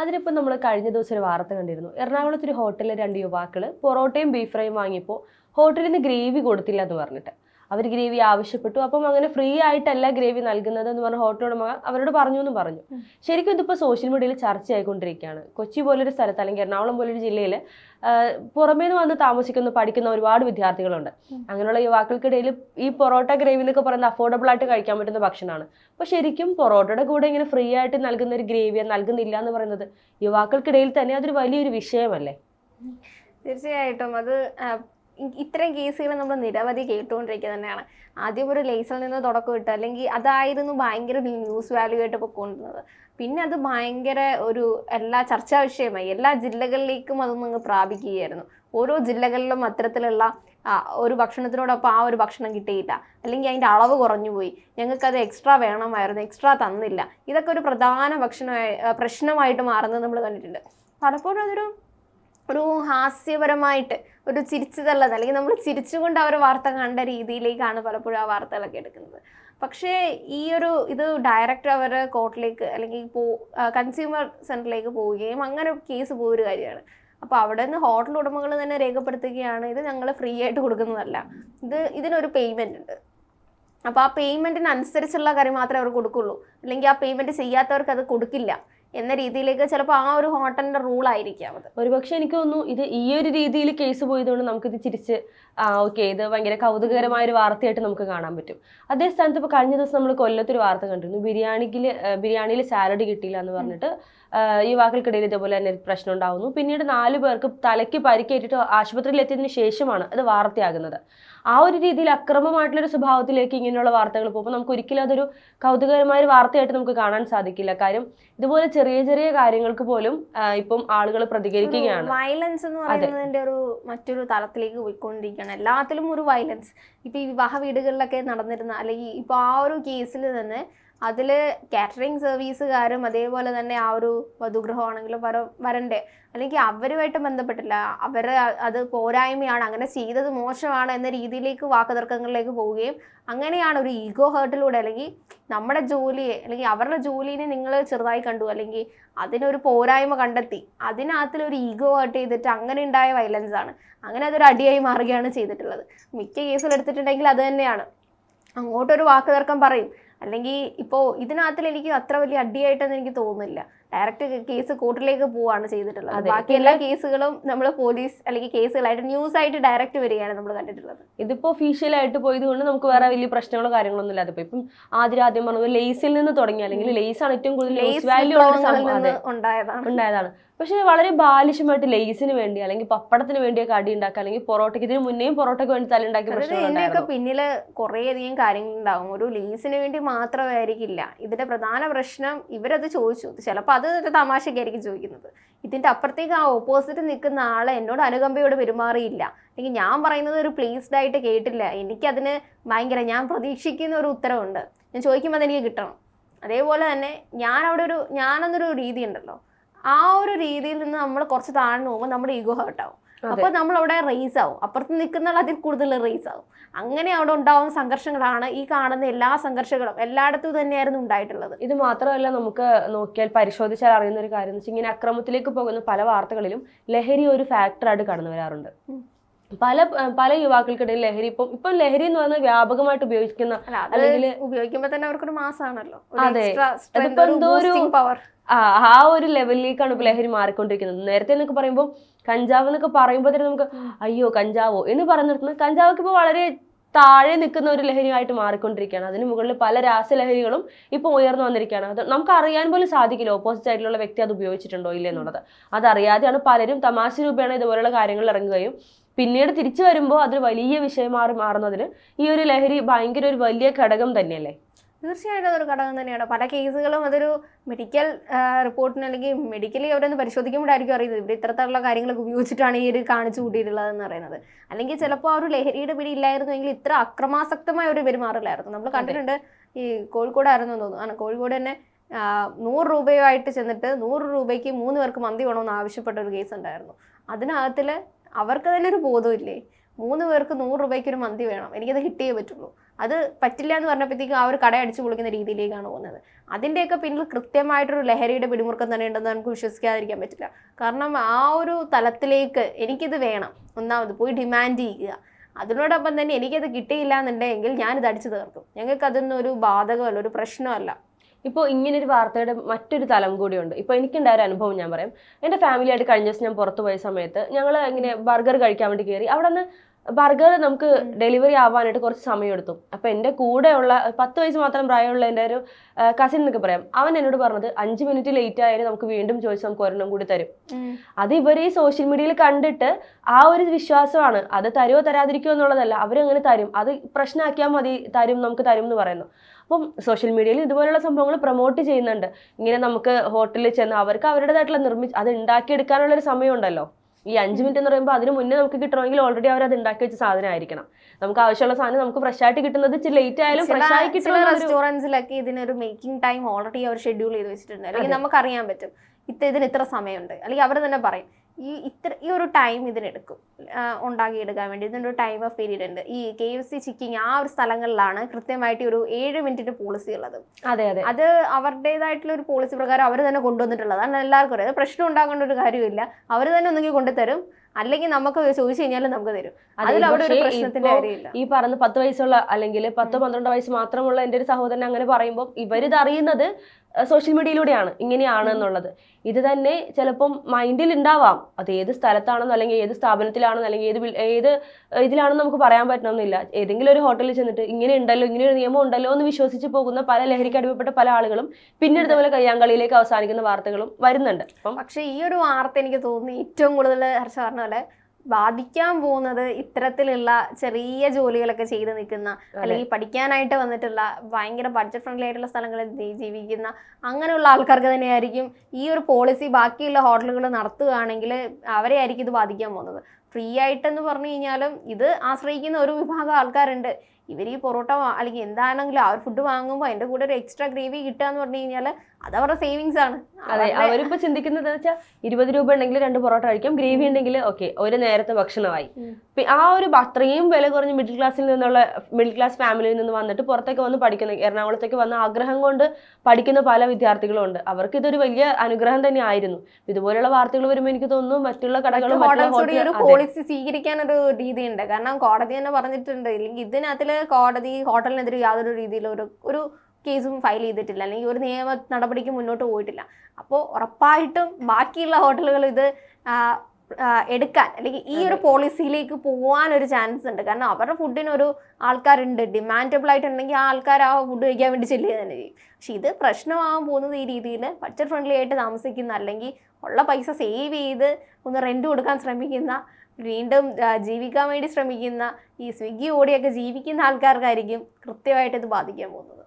അതിനിപ്പോൾ നമ്മൾ കഴിഞ്ഞ ദിവസം ഒരു വാർത്ത കണ്ടിരുന്നു. എറണാകുളത്ത് ഒരു ഹോട്ടലിലെ രണ്ട് യുവാക്കൾ പൊറോട്ടയും ബീഫ് ഫ്രൈയും വാങ്ങിയപ്പോൾ ഹോട്ടലിൽ നിന്ന് ഗ്രേവി കൊടുത്തില്ല എന്ന് പറഞ്ഞിട്ട്. അവർ ഗ്രേവി ആവശ്യപ്പെട്ടു. അപ്പം അങ്ങനെ ഫ്രീ ആയിട്ടല്ല ഗ്രേവി നൽകുന്നത് എന്ന് പറഞ്ഞ ഹോട്ടൽ ഉടമ അവരോട് പറഞ്ഞു എന്ന് പറഞ്ഞു. ശരിക്കും ഇതിപ്പോൾ സോഷ്യൽ മീഡിയയിൽ ചർച്ചയായിക്കൊണ്ടിരിക്കുകയാണ്. കൊച്ചി പോലൊരു സ്ഥലത്ത് അല്ലെങ്കിൽ എറണാകുളം പോലൊരു ജില്ലയിൽ പുറമേ നിന്ന് വന്ന് താമസിക്കുന്ന പഠിക്കുന്ന ഒരുപാട് വിദ്യാർത്ഥികളുണ്ട്. അങ്ങനെയുള്ള യുവാക്കൾക്കിടയിൽ ഈ പൊറോട്ട ഗ്രേവി എന്നൊക്കെ പറയുന്നത് അഫോർഡബിൾ ആയിട്ട് കഴിക്കാൻ പറ്റുന്ന ഭക്ഷണമാണ്. അപ്പോൾ ശരിക്കും പൊറോട്ടയുടെ കൂടെ ഇങ്ങനെ ഫ്രീ ആയിട്ട് നൽകുന്ന ഒരു ഗ്രേവിയ നൽകുന്നില്ല എന്ന് പറയുന്നത് യുവാക്കൾക്കിടയിൽ തന്നെ അതൊരു വലിയൊരു വിഷയമല്ലേ? തീർച്ചയായിട്ടും. അത് ഇത്തരം കേസുകൾ നമ്മൾ നിരവധി കേട്ടുകൊണ്ടിരിക്കുക തന്നെയാണ്. ആദ്യം ഒരു ലേസിൽ നിന്ന് തുടക്കം ഇട്ട്. അല്ലെങ്കിൽ അതായിരുന്നു ഭയങ്കര ന്യൂസ് വാല്യൂ ആയിട്ട് പൊക്കൊണ്ടിരുന്നത്. പിന്നെ അത് ഭയങ്കര ഒരു എല്ലാ ചർച്ചാ വിഷയമായി. എല്ലാ ജില്ലകളിലേക്കും അതൊന്നും അങ്ങ് പ്രാപിക്കുകയായിരുന്നു. ഓരോ ജില്ലകളിലും അത്തരത്തിലുള്ള ഒരു ഭക്ഷണത്തിനോടൊപ്പം ആ ഒരു ഭക്ഷണം കിട്ടിയില്ല. അല്ലെങ്കിൽ അതിന്റെ അളവ് കുറഞ്ഞു പോയി. ഞങ്ങൾക്കത് എക്സ്ട്രാ വേണമായിരുന്നു. എക്സ്ട്രാ തന്നില്ല. ഇതൊക്കെ ഒരു പ്രധാന ഭക്ഷണമായി പ്രശ്നമായിട്ട് മാറുന്നത് നമ്മൾ കണ്ടിട്ടുണ്ട്. പലപ്പോഴും അതൊരു ഒരു ഹാസ്യപരമായിട്ട് ഒരു ചിരിച്ചു തള്ളത് അല്ലെങ്കിൽ നമ്മൾ ചിരിച്ചുകൊണ്ട് അവർ വാർത്ത കണ്ട രീതിയിലേക്കാണ് പലപ്പോഴും ആ വാർത്തകളൊക്കെ എടുക്കുന്നത്. പക്ഷേ ഈ ഒരു ഇത് ഡയറക്റ്റ് അവർ കോർട്ടിലേക്ക് അല്ലെങ്കിൽ പോ കൺസ്യൂമർ സെന്ററിലേക്ക് പോവുകയും അങ്ങനെ കേസ് പോയൊരു കാര്യമാണ്. അപ്പോൾ അവിടെ നിന്ന് ഹോട്ടൽ ഉടമകൾ തന്നെ രേഖപ്പെടുത്തുകയാണ് ഇത് ഞങ്ങൾ ഫ്രീ ആയിട്ട് കൊടുക്കുന്നതല്ല. ഇത് ഇതിനൊരു പേയ്മെന്റ് ഉണ്ട്. അപ്പോൾ ആ പേയ്മെന്റിനനുസരിച്ചുള്ള കാര്യം മാത്രമേ അവർ കൊടുക്കുള്ളൂ. അല്ലെങ്കിൽ ആ പേയ്മെന്റ് ചെയ്യാത്തവർക്ക് അത് കൊടുക്കില്ല. എന്ന രീതിയിലേക്ക് ചിലപ്പോൾ ആ ഒരു ഹോട്ടലിന്റെ റൂൾ ആയിരിക്കാം അത്. ഒരുപക്ഷെ എനിക്ക് തോന്നുന്നു ഇത് ഈ ഒരു രീതിയിൽ കേസ് പോയതുകൊണ്ട് നമുക്കിത് ചിരിച്ച് ആ ഓക്കെ ഇത് ഭയങ്കര കൗതുകകരമായ ഒരു വാർത്തയായിട്ട് നമുക്ക് കാണാൻ പറ്റും. അതേ സ്ഥാനത്ത് ഇപ്പോൾ കഴിഞ്ഞ ദിവസം നമ്മൾ കൊല്ലത്തൊരു വാർത്ത കണ്ടിരുന്നു. ബിരിയാണിയിൽ ബിരിയാണിയിൽ സാലഡ് കിട്ടിയില്ല എന്ന് പറഞ്ഞിട്ട് യുവാക്കൾക്കിടയിൽ ഇതേപോലെ തന്നെ പ്രശ്നം ഉണ്ടാവുന്നു. പിന്നീട് നാല് പേർക്ക് തലയ്ക്ക് പരിക്കേറ്റിട്ട് ആശുപത്രിയിൽ എത്തിയതിന് ശേഷമാണ് അത് വാർത്തയാകുന്നത്. ആ ഒരു രീതിയിൽ അക്രമമായിട്ടുള്ള ഒരു സ്വഭാവത്തിലേക്ക് ഇങ്ങനെയുള്ള വാർത്തകൾ പോകുമ്പോൾ നമുക്ക് ഒരിക്കലും അതൊരു കൗതുകകരമായ ഒരു വാർത്തയായിട്ട് നമുക്ക് കാണാൻ സാധിക്കില്ല. കാര്യം ഇതുപോലെ ചെറിയ ചെറിയ കാര്യങ്ങൾക്ക് പോലും ഇപ്പം ആളുകൾ പ്രതികരിക്കുകയാണ്. വയലൻസ് എന്ന് പറയുന്നതിന്റെ ഒരു മറ്റൊരു തലത്തിലേക്ക് പോയിക്കൊണ്ടിരിക്കുകയാണ്. എല്ലാത്തിലും ഒരു വയലൻസ് ഇപ്പൊ ഈ വിവാഹ വീടുകളിലൊക്കെ നടന്നിരുന്ന അല്ലെങ്കിൽ ഇപ്പൊ ആ ഒരു കേസിൽ തന്നെ അതിൽ കാറ്ററിംഗ് സർവീസുകാരും അതേപോലെ തന്നെ ആ ഒരു വധുഗ്രഹമാണെങ്കിലും വര വരണ്ടേ. അല്ലെങ്കിൽ അവരുമായിട്ട് ബന്ധപ്പെട്ടില്ല. അവർ അത് പോരായ്മയാണ്. അങ്ങനെ ചെയ്തത് മോശമാണ് എന്ന രീതിയിലേക്ക് വാക്കുതർക്കങ്ങളിലേക്ക് പോവുകയും അങ്ങനെയാണ് ഒരു ഈഗോ ഹേർട്ടിലൂടെ അല്ലെങ്കിൽ നമ്മുടെ ജോലിയെ അല്ലെങ്കിൽ അവരുടെ ജോലിനെ നിങ്ങൾ ചെറുതായി കണ്ടു. അല്ലെങ്കിൽ അതിനൊരു പോരായ്മ കണ്ടെത്തി. അതിനകത്തിൽ ഒരു ഈഗോ ഹേർട്ട് ചെയ്തിട്ട് അങ്ങനെ ഉണ്ടായ വയലൻസ് ആണ്. അങ്ങനെ അതൊരു അടിയായി മാറുകയാണ് ചെയ്തിട്ടുള്ളത്. മിക്ക കേസുകൾ എടുത്തിട്ടുണ്ടെങ്കിൽ അത് തന്നെയാണ്. അങ്ങോട്ടൊരു വാക്കുതർക്കം പറയും. അല്ലെങ്കിൽ ഇപ്പോൾ ഇതിനകത്തിൽ എനിക്ക് അത്ര വലിയ അടിയായിട്ടൊന്നും എനിക്ക് തോന്നുന്നില്ല. ഡയറക്റ്റ് കേസ് കോർട്ടിലേക്ക് പോവാണ് ചെയ്തിട്ടുള്ളത്. ബാക്കി എല്ലാ കേസുകളും നമ്മൾ പോലീസ് അല്ലെങ്കിൽ കേസുകളായിട്ട് ന്യൂസ് ആയിട്ട് ഡയറക്റ്റ് വരികയാണ് നമ്മൾ കണ്ടിട്ടുള്ളത്. ഇതിപ്പോ ഒഫീഷ്യലായിട്ട് പോയത് കൊണ്ട് നമുക്ക് വേറെ വലിയ പ്രശ്നങ്ങളോ കാര്യങ്ങളൊന്നും ഇല്ലാതെ പോയി. ഇപ്പം ആദ്യം ആദ്യം പറഞ്ഞത് ലേസിൽ നിന്ന് തുടങ്ങി. അല്ലെങ്കിൽ ലേസ് ആണ് ഏറ്റവും കൂടുതൽ ഉണ്ടായതാണ്. പക്ഷെ വളരെ ബാലിശമായിട്ട് ലേസിന് വേണ്ടി അല്ലെങ്കിൽ പപ്പടത്തിന് വേണ്ടിയൊക്കെ അടി ഉണ്ടാക്കുക അല്ലെങ്കിൽ പൊറോട്ടയ്ക്ക് ഇതിന് മുന്നേയും പൊറോട്ടയ്ക്ക് വേണ്ടി തല ഉണ്ടാക്കി പിന്നിൽ പിന്നിൽ കാര്യങ്ങൾ കാര്യങ്ങളുണ്ടാവും ഒരു ലേസിന് വേണ്ടി മാത്രമായിരിക്കില്ല. ഇതിന്റെ പ്രധാന പ്രശ്നം ഇവരത് ചോദിച്ചു. ചിലപ്പോൾ അത് ഒരു തമാശയ്ക്കായിരിക്കും ചോദിക്കുന്നത്. ഇതിന്റെ അപ്പുറത്തേക്ക് ആ ഓപ്പോസിറ്റ് നിൽക്കുന്ന ആൾ എന്നോട് അനുകമ്പയോട് പെരുമാറിയില്ല. അല്ലെങ്കിൽ ഞാൻ പറയുന്നത് ഒരു പ്ലേസ്ഡ് ആയിട്ട് കേട്ടില്ല. എനിക്കതിന് ഭയങ്കര ഞാൻ പ്രതീക്ഷിക്കുന്ന ഒരു ഉത്തരവുണ്ട്. ഞാൻ ചോദിക്കുമ്പോൾ അതെനിക്ക് കിട്ടണം. അതേപോലെ തന്നെ ഞാൻ അവിടെ ഒരു ഞാനെന്നൊരു രീതി ഉണ്ടല്ലോ. ആ ഒരു രീതിയിൽ നിന്ന് നമ്മൾ കുറച്ച് താഴ്ന്നു പോകുമ്പോൾ നമ്മുടെ ഈഗോ ഹേർട്ട് ആവും. അപ്പൊ നമ്മൾ അവിടെ റേസ് ആവും. അപ്പുറത്ത് നിൽക്കുന്ന അതിൽ കൂടുതൽ റേസ് ആവും. അങ്ങനെ അവിടെ ഉണ്ടാവുന്ന സംഘർഷങ്ങളാണ് ഈ കാണുന്ന എല്ലാ സംഘർഷങ്ങളും എല്ലായിടത്തും തന്നെയായിരുന്നു ഉണ്ടായിട്ടുള്ളത്. ഇത് മാത്രമല്ല നമുക്ക് നോക്കിയാൽ പരിശോധിച്ചാൽ അറിയുന്ന ഒരു കാര്യം ഇങ്ങനെ അക്രമത്തിലേക്ക് പോകുന്ന പല വാർത്തകളിലും ലഹരി ഒരു ഫാക്ടറായിട്ട് കടന്നു വരാറുണ്ട്. പല പല യുവാക്കൾക്കിടയിൽ ലഹരി ഇപ്പം ഇപ്പം ലഹരി എന്ന് പറഞ്ഞാൽ വ്യാപകമായിട്ട് ഉപയോഗിക്കുന്ന അല്ലെങ്കിൽ ഉപയോഗിക്കുമ്പോ ഉപയോഗിക്കുമ്പോൾ തന്നെ അവർക്കൊരു മാസമാണല്ലോ അതെ. എന്തോ ഒരു- പവർ ആ ഒരു ലെവലിലേക്കാണ് ഇപ്പൊ ലഹരി മാറിക്കൊണ്ടിരിക്കുന്നത്. നേരത്തെ എന്നൊക്കെ പറയുമ്പോൾ കഞ്ചാവ് എന്നൊക്കെ പറയുമ്പോൾ തന്നെ നമുക്ക് അയ്യോ കഞ്ചാവോ എന്ന് പറഞ്ഞു നിർത്തുന്നത് കഞ്ചാവൊക്കെ ഇപ്പോൾ വളരെ താഴെ നിൽക്കുന്ന ഒരു ലഹരിയായിട്ട് മാറിക്കൊണ്ടിരിക്കുകയാണ്. അതിന് മുകളിൽ പല രാസലഹരികളും ഇപ്പോൾ ഉയർന്നു വന്നിരിക്കുകയാണ്. അത് നമുക്ക് അറിയാൻ പോലും സാധിക്കില്ല. ഓപ്പോസിറ്റ് ആയിട്ടുള്ള വ്യക്തി അത് ഉപയോഗിച്ചിട്ടുണ്ടോ ഇല്ല എന്നുള്ളത്. അതറിയാതെയാണ് പലരും തമാശ രൂപേണ ഇതുപോലുള്ള കാര്യങ്ങൾ ഇറങ്ങുകയും പിന്നീട് തിരിച്ചു വരുമ്പോൾ അതൊരു വലിയ വിഷയമാറി മാറുന്നതിന് ഈ ഒരു ലഹരി ഭയങ്കര ഒരു വലിയ ഘടകം തന്നെയല്ലേ? തീർച്ചയായിട്ടും അതൊരു ഘടകം തന്നെയാണ്. പല കേസുകളും അതൊരു മെഡിക്കൽ റിപ്പോർട്ടിന് അല്ലെങ്കിൽ മെഡിക്കലി അവരൊന്ന് പരിശോധിക്കുമ്പോഴായിരിക്കും അറിയുന്നത്. ഇവിടെ ഇത്തരത്തിലുള്ള കാര്യങ്ങളൊക്കെ ഉപയോഗിച്ചിട്ടാണ് ഈ ഒരു കാണിച്ചു കൂട്ടിയിട്ടുള്ളതെന്ന് പറയുന്നത്. അല്ലെങ്കിൽ ചിലപ്പോൾ ആ ഒരു ലഹരിയുടെ പിടി ഇല്ലായിരുന്നുവെങ്കിൽ ഇത്ര അക്രമാസക്തമായ ഒരു പെരുമാറില്ലായിരുന്നു നമ്മൾ കണ്ടിട്ടുണ്ട് ഈ കോഴിക്കോടായിരുന്നു തോന്നുന്നു. ആണ് കോഴിക്കോട് തന്നെ നൂറ് രൂപയുമായിട്ട് ചെന്നിട്ട് നൂറ് രൂപയ്ക്ക് മൂന്ന് പേർക്ക് മന്തി വേണമെന്ന് ആവശ്യപ്പെട്ട ഒരു കേസ് ഉണ്ടായിരുന്നു. അതിനകത്തിൽ അവർക്ക് തന്നെ ഒരു ബോധമില്ലേ മൂന്ന് പേർക്ക് നൂറ് രൂപയ്ക്ക് ഒരു മന്തി വേണം. എനിക്കത് ചെയ്യേ പറ്റുള്ളൂ. അത് പറ്റില്ല എന്ന് പറഞ്ഞപ്പോഴത്തേക്കും ആ ഒരു കട അടിച്ചു പൊളിക്കുന്ന രീതിയിലേക്കാണ് പോകുന്നത്. അതിന്റെയൊക്കെ പിന്നിൽ കൃത്യമായിട്ടൊരു ലഹരിയുടെ പിടിമുറുക്കം തന്നെ ഉണ്ടെന്ന് നമുക്ക് വിശ്വസിക്കാതിരിക്കാൻ പറ്റില്ല. കാരണം ആ ഒരു തലത്തിലേക്ക് എനിക്കിത് വേണം. ഒന്നാമത് പോയി ഡിമാൻഡ് ചെയ്യുക. അതിനോടൊപ്പം തന്നെ എനിക്കത് കിട്ടിയില്ല എന്നുണ്ടെങ്കിൽ ഞാനിത് അടിച്ചു തീർക്കും. ഞങ്ങൾക്ക് അതൊന്നും ഒരു ബാധകമല്ല ഒരു പ്രശ്നമല്ല. ഇപ്പോൾ ഇങ്ങനൊരു വാർത്തയുടെ മറ്റൊരു തലം കൂടിയുണ്ട്. ഇപ്പോൾ എനിക്കുണ്ടായ ഒരു അനുഭവം ഞാൻ പറയാം. എന്റെ ഫാമിലിയായിട്ട് കഴിഞ്ഞ ദിവസം ഞാൻ പുറത്തു പോയ സമയത്ത് ഞങ്ങൾ ഇങ്ങനെ ബർഗർ കഴിക്കാൻ വേണ്ടി കയറി അവിടെ നിന്ന് ബർഗർ നമുക്ക് ഡെലിവറി ആവാനായിട്ട് കുറച്ച് സമയം എടുത്തു അപ്പോൾ എന്റെ കൂടെയുള്ള പത്ത് വയസ്സ് മാത്രം പ്രായമുള്ള എന്റെ ഒരു കസിൻ എന്നൊക്കെ പറയാം. അവൻ എന്നോട് പറഞ്ഞത് അഞ്ച് മിനിറ്റ് ലേറ്റ് ആയാലും നമുക്ക് വീണ്ടും ചോദിച്ച് നമുക്ക് ഒരെണ്ണം കൂടി തരും. അത് ഇവർ ഈ സോഷ്യൽ മീഡിയയിൽ കണ്ടിട്ട് ആ ഒരു വിശ്വാസമാണ്. അത് തരുമോ തരാതിരിക്കുമോ എന്നുള്ളതല്ല. അവരങ്ങനെ തരും. അത് പ്രശ്നമാക്കിയാൽ മതി തരും നമുക്ക് തരും എന്ന് പറയുന്നു. അപ്പം സോഷ്യൽ മീഡിയയിൽ ഇതുപോലുള്ള സംഭവങ്ങൾ പ്രൊമോട്ട് ചെയ്യുന്നുണ്ട്. ഇങ്ങനെ നമുക്ക് ഹോട്ടലിൽ ചെന്ന് അവർക്ക് അവരുടേതായിട്ടുള്ള നിർമ്മിച്ച് അത് ഉണ്ടാക്കിയെടുക്കാനുള്ള ഒരു സമയമുണ്ടല്ലോ. ഈ അഞ്ച് മിനിറ്റ് എന്ന് പറയുമ്പോൾ അതിന് മുന്നേ നമുക്ക് കിട്ടണമെങ്കിൽ ഓൾറെഡി അവർ അത് ഉണ്ടാക്കി വെച്ച സാധനം ആയിരിക്കണം നമുക്ക് ആവശ്യമുള്ള സാധനം നമുക്ക് ഫ്രഷ് ആയിട്ട് കിട്ടുന്നത് ലേറ്റ് ആയാലും ഫ്രഷ് ആയി കിട്ടുന്ന റെസ്റ്റോറൻസിലൊക്കെ ഇതിനൊരു മേക്കിംഗ് ടൈം ഓൾറെഡി അവർ ഷെഡ്യൂൾ ചെയ്ത് വെച്ചിട്ടുണ്ട്. അല്ലെങ്കിൽ നമുക്കറിയാൻ പറ്റും. ഇത്ര ഇതിന് ഇത്ര സമയമുണ്ട്. അല്ലെങ്കിൽ അവർ തന്നെ പറയും. ഈ ഇത്ര ഈ ഒരു ടൈം ഇതിനെടുക്കും. ഉണ്ടാക്കിയെടുക്കാൻ വേണ്ടി. ഇതിനൊരു ടൈം ഓഫ് പീരീഡ് ഉണ്ട്. ഈ കെ എഫ് സി ചിക്കിങ് ആ ഒരു സ്ഥലങ്ങളിലാണ് കൃത്യമായിട്ട് ഒരു ഏഴ് മിനിറ്റിന്റെ പോളിസി ഉള്ളത്. അതെ അതെ. അത് അവരുടേതായിട്ടുള്ള ഒരു പോളിസി പ്രകാരം അവർ തന്നെ കൊണ്ടുവന്നിട്ടുള്ളത്. അതാണ് എല്ലാവർക്കും അറിയാം. പ്രശ്നം ഉണ്ടാക്കേണ്ട ഒരു കാര്യമില്ല. അവർ തന്നെ ഒന്നെങ്കിൽ കൊണ്ടുതരും അല്ലെങ്കിൽ നമുക്ക് ചോദിച്ചു കഴിഞ്ഞാലും നമുക്ക് തരും. അതിൽ അവിടെ ഒരു പ്രശ്നത്തിന്റെ കാര്യമില്ല. ഈ പറഞ്ഞ പത്ത് വയസ്സുള്ള അല്ലെങ്കിൽ പത്ത് പന്ത്രണ്ട് വയസ്സ് മാത്രമുള്ള എന്റെ ഒരു സഹോദരൻ അങ്ങനെ പറയുമ്പോൾ ഇവരിത് അറിയുന്നത് സോഷ്യൽ മീഡിയയിലൂടെയാണ് ഇങ്ങനെയാണ് എന്നുള്ളത്. ഇത് തന്നെ ചിലപ്പം മൈൻഡിൽ ഉണ്ടാവാം അത് ഏത് സ്ഥലത്താണെന്നോ അല്ലെങ്കിൽ ഏത് സ്ഥാപനത്തിലാണെന്നോ അല്ലെങ്കിൽ ഏത് ഏത് ഇതിലാണെന്ന് നമുക്ക് പറയാൻ പറ്റണമെന്നില്ല ഏതെങ്കിലും ഒരു ഹോട്ടലിൽ ചെന്നിട്ട് ഇങ്ങനെ ഉണ്ടല്ലോ ഇങ്ങനെ ഒരു നിയമം ഉണ്ടല്ലോ എന്ന് വിശ്വസിച്ച് പോകുന്ന പല ലഹരിക്ക് അടിമപ്പെട്ട പല ആളുകളും പിന്നീട് ഇതുപോലെ കയ്യാങ്കളിയിലേക്ക് അവസാനിക്കുന്ന വാർത്തകളും വരുന്നുണ്ട്. അപ്പം പക്ഷേ ഈ ഒരു വാർത്ത എനിക്ക് തോന്നുന്നു ഏറ്റവും കൂടുതൽ ഹർഷ പറഞ്ഞ പോലെ ബാധിക്കാൻ പോകുന്നത് ഇത്തരത്തിലുള്ള ചെറിയ ജോലികളൊക്കെ ചെയ്ത് നിൽക്കുന്ന അല്ലെങ്കിൽ പഠിക്കാനായിട്ട് വന്നിട്ടുള്ള ഭയങ്കര ബഡ്ജറ്റ് ഫ്രണ്ട്ലി ആയിട്ടുള്ള സ്ഥലങ്ങളിൽ ജീവിക്കുന്ന അങ്ങനെയുള്ള ആൾക്കാർക്ക് തന്നെയായിരിക്കും ഈ ഒരു പോളിസി ബാക്കിയുള്ള ഹോട്ടലുകൾ നടത്തുകയാണെങ്കിൽ അവരെ ആയിരിക്കും ഇത് ബാധിക്കാൻ പോകുന്നത്. ഫ്രീ ആയിട്ടെന്ന് പറഞ്ഞു കഴിഞ്ഞാലും ഇത് ആശ്രയിക്കുന്ന ഒരു വിഭാഗം ആൾക്കാരുണ്ട്. ഇവർ ഈ പൊറോട്ട അല്ലെങ്കിൽ എന്താണെങ്കിലും ആ ഒരു ഫുഡ് വാങ്ങുമ്പോൾ അതിന്റെ കൂടെ ഒരു എക്സ്ട്രാ ഗ്രേവി കിട്ടുക എന്ന് പറഞ്ഞു കഴിഞ്ഞാൽ അത് അവരുടെ സേവിങ്സ് ആണ്. അതെ അവരിപ്പോ ചിന്തിക്കുന്നത് വെച്ചാൽ ഇരുപത് രൂപ ഉണ്ടെങ്കിൽ രണ്ട് പൊറോട്ട കഴിക്കാം ഗ്രേവി ഉണ്ടെങ്കിൽ ഓക്കെ ഒരു നേരത്തെ ഭക്ഷണമായി. ആ ഒരു അത്രയും വില കുറഞ്ഞ മിഡിൽ ക്ലാസ്സിൽ നിന്നുള്ള മിഡിൽ ക്ലാസ് ഫാമിലിയിൽ നിന്ന് വന്നിട്ട് പുറത്തേക്ക് വന്ന് പഠിക്കുന്ന എറണാകുളത്തേക്ക് വന്ന ആഗ്രഹം കൊണ്ട് പഠിക്കുന്ന പല വിദ്യാർത്ഥികളും ഉണ്ട്. അവർക്ക് ഇതൊരു വലിയ അനുഗ്രഹം തന്നെ ആയിരുന്നു. ഇതുപോലുള്ള വാർത്തകൾ വരുമ്പോൾ എനിക്ക് തോന്നുന്നു മറ്റുള്ള കടകളും പോളിസി സ്വീകരിക്കാൻ ഒരു രീതിയുണ്ട്. കാരണം കോടതി തന്നെ പറഞ്ഞിട്ടുണ്ട് ഇല്ലെങ്കിൽ ഇതിനകത്തിൽ കോടതി ഹോട്ടലിനെതിരെ യാതൊരു രീതിയിലൊരു ഒരു ഒരു കേസും ഫയൽ ചെയ്തിട്ടില്ല. അല്ലെങ്കിൽ ഒരു നിയമ നടപടിക്ക് മുന്നോട്ട് പോയിട്ടില്ല. അപ്പോൾ ഉറപ്പായിട്ടും ബാക്കിയുള്ള ഹോട്ടലുകൾ ഇത് എടുക്കാൻ അല്ലെങ്കിൽ ഈ ഒരു പോളിസിയിലേക്ക് പോകാൻ ഒരു ചാൻസ് ഉണ്ട്. കാരണം അവരുടെ ഫുഡിനൊരു ആൾക്കാരുണ്ട്. ഡിമാൻഡബിൾ ആയിട്ടുണ്ടെങ്കിൽ ആ ആൾക്കാർ ആ ഫുഡ് കഴിക്കാൻ വേണ്ടി ചെല്ലുക തന്നെ ചെയ്യും. പക്ഷെ ഇത് പ്രശ്നമാകാൻ പോകുന്നത് ഈ രീതിയിൽ ബഡ്ജറ്റ് ഫ്രണ്ട്ലി ആയിട്ട് താമസിക്കുന്ന അല്ലെങ്കിൽ ഉള്ള പൈസ സേവ് ചെയ്ത് ഒന്ന് റെന്റ് കൊടുക്കാൻ ശ്രമിക്കുന്ന വീണ്ടും ജീവിക്കാൻ വേണ്ടി ശ്രമിക്കുന്ന ഈ സ്വിഗ്ഗി ഓടിയൊക്കെ ജീവിക്കുന്ന ആൾക്കാർക്കായിരിക്കും കൃത്യമായിട്ട് ഇത് ബാധിക്കാൻ പോകുന്നത്.